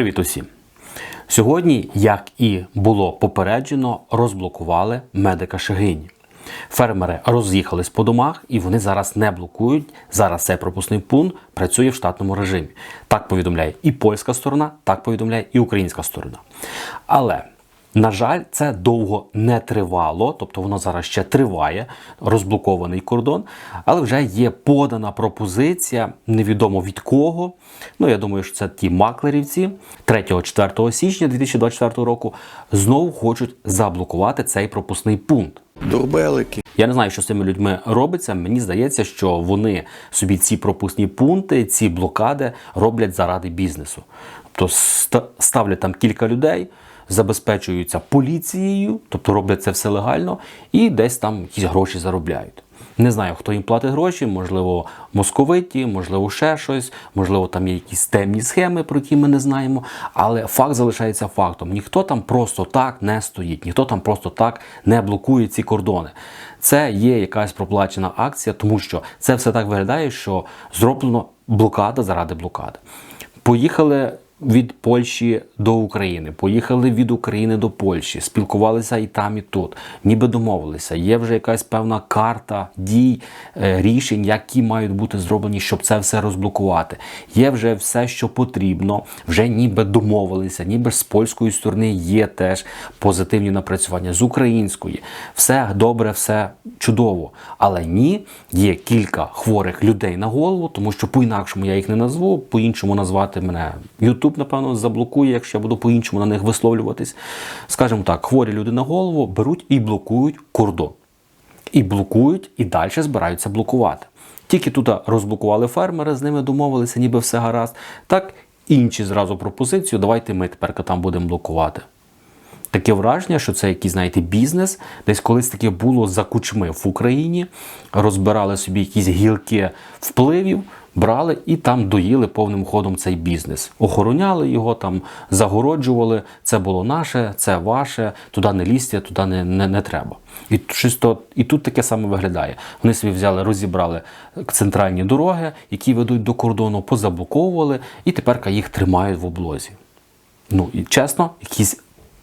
Привіт усім! Сьогодні, як і було попереджено, розблокували медика Шегині. Фермери роз'їхались по домах і вони зараз не блокують. Зараз цей пропускний пункт працює в штатному режимі. Так повідомляє і польська сторона, так повідомляє і українська сторона. Але на жаль, це довго не тривало, тобто воно зараз ще триває, розблокований кордон, але вже є подана пропозиція, невідомо від кого. Ну, я думаю, що це ті маклерівці 3-4 січня 2024 року знову хочуть заблокувати цей пропускний пункт. Дурбелики. Я не знаю, що з цими людьми робиться. Мені здається, що вони собі ці пропускні пункти, ці блокади роблять заради бізнесу. Тобто ставлять там кілька людей, забезпечуються поліцією, тобто роблять це все легально, і десь там якісь гроші заробляють. Не знаю, хто їм платить гроші, можливо, московиті, можливо, ще щось, можливо, там є якісь темні схеми, про які ми не знаємо. Але факт залишається фактом. Ніхто там просто так не стоїть, ніхто там просто так не блокує ці кордони. Це є якась проплачена акція, тому що це все так виглядає, що зроблено блокада заради блокади. Поїхали від Польщі до України, поїхали від України до Польщі, спілкувалися і там, і тут, ніби домовилися. Є вже якась певна карта дій, е, рішень, які мають бути зроблені, щоб це все розблокувати. Є вже все, що потрібно, вже ніби домовилися, ніби з польської сторони є теж позитивні напрацювання з української. Все добре, все чудово. Але ні, є кілька хворих людей на голову, тому що по-інакшому я їх не назву, по-іншому назвати мене YouTube, напевно, заблокує, якщо я буду по-іншому на них висловлюватись. Скажімо так, хворі люди на голову беруть і блокують кордон. І блокують, і далі збираються блокувати. Тільки тут розблокували фермери, з ними домовилися, ніби все гаразд. Так інші зразу пропозицію, давайте ми тепер там будемо блокувати. Таке враження, що це якийсь, знаєте, бізнес. Десь колись таке було за кучми в Україні, розбирали собі якісь гілки впливів, брали і там доїли повним ходом цей бізнес. Охороняли його, там загороджували. Це було наше, це ваше, туди не лізьте, туди не, не, не треба. І, щось то, і тут таке саме виглядає. Вони собі взяли, розібрали центральні дороги, які ведуть до кордону, позаблоковували, і тепер їх тримають в облозі. Ну і чесно, якийсь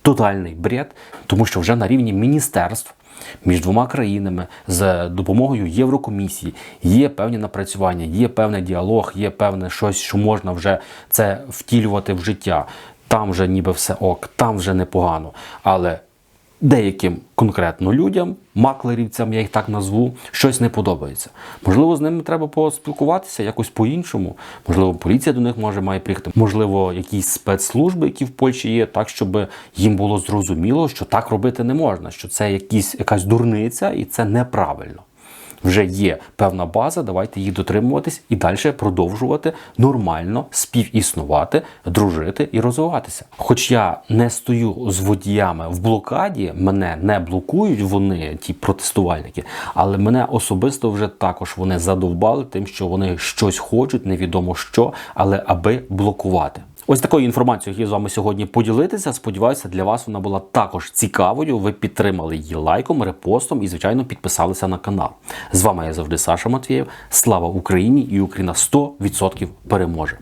тотальний бред, тому що вже на рівні міністерств між двома країнами з допомогою Єврокомісії є певні напрацювання, є певний діалог, є певне щось, що можна вже це втілювати в життя. Там вже ніби все ок, там вже непогано. Але деяким конкретно людям, маклерівцям, я їх так назву, щось не подобається. Можливо, з ними треба поспілкуватися якось по-іншому. Можливо, поліція до них може має приїхати. Можливо, якісь спецслужби, які в Польщі є, так щоб їм було зрозуміло, що так робити не можна, що це якісь, якась дурниця і це неправильно. Вже є певна база, давайте її дотримуватись і далі продовжувати нормально співіснувати, дружити і розвиватися. Хоч я не стою з водіями в блокаді, мене не блокують вони, ті протестувальники, але мене особисто вже також вони задовбали тим, що вони щось хочуть, невідомо що, але аби блокувати. Ось такою інформацією хотів з вами сьогодні поділитися. Сподіваюся, для вас вона була також цікавою. Ви підтримали її лайком, репостом і, звичайно, підписалися на канал. З вами я завжди Саша Матвієв. Слава Україні і Україна 100% переможе!